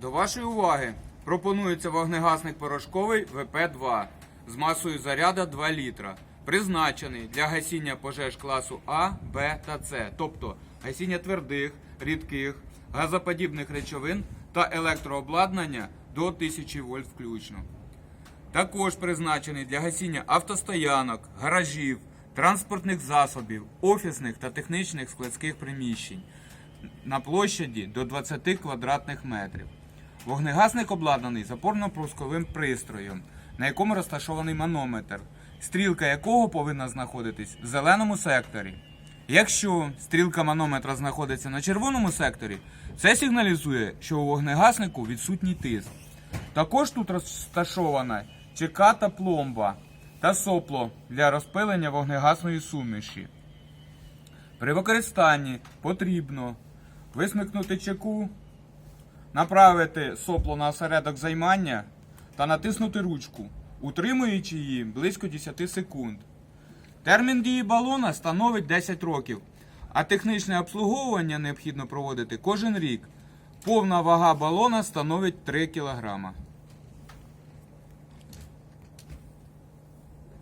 До вашої уваги пропонується вогнегасник порошковий ВП-2 з масою заряда 2 літра, призначений для гасіння пожеж класу А, Б та С, тобто гасіння твердих, рідких, газоподібних речовин та електрообладнання до 1000 вольт включно. Також призначений для гасіння автостоянок, гаражів, транспортних засобів, офісних та технічних складських приміщень на площаді до 20 квадратних метрів. Вогнегасник обладнаний запорно-пусковим пристроєм, на якому розташований манометр, стрілка якого повинна знаходитись в зеленому секторі. Якщо стрілка манометра знаходиться на червоному секторі, це сигналізує, що у вогнегаснику відсутній тиск. Також тут розташована чеката пломба та сопло для розпилення вогнегасної суміші. При використанні потрібно висмикнути чеку, направити сопло на осередок займання та натиснути ручку, утримуючи її близько 10 секунд. Термін дії балона становить 10 років, а технічне обслуговування необхідно проводити кожен рік. Повна вага балона становить 3 кг.